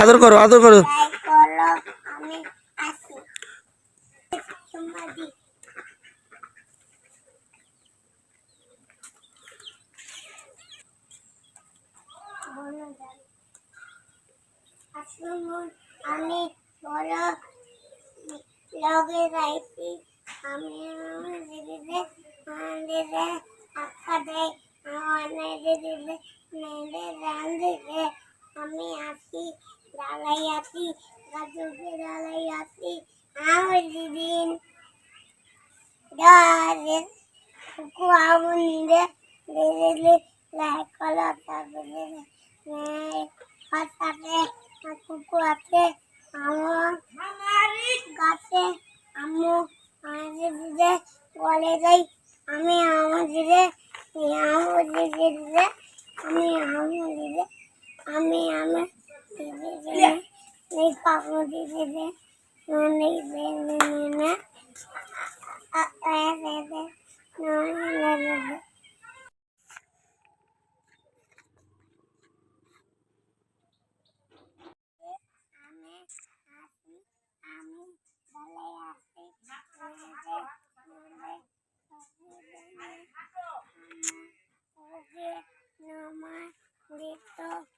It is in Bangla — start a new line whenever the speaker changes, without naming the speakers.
আদর করো আদর করো।
আমি বড় লগে যাইছি। আমি আমার দিদিদের আমাদের আখ্যা দেয় আমার দিদিদের মেয়েদের রান দিতে আমি আসি আসি গাজুকে দালাই আসি আমার দিদিন কুকু আগুন দে দিদিলে লাই কলা তারপরে হাতে কুকু আছে আমার গাছে আমাদের দিদে বলে যাই আমি আমার দিদে আমার দিদিতে আমি আমার দিদে আমি আমার পাপড়ি দেবে নলি দেবে না দেবে নলি দেবে Thank you.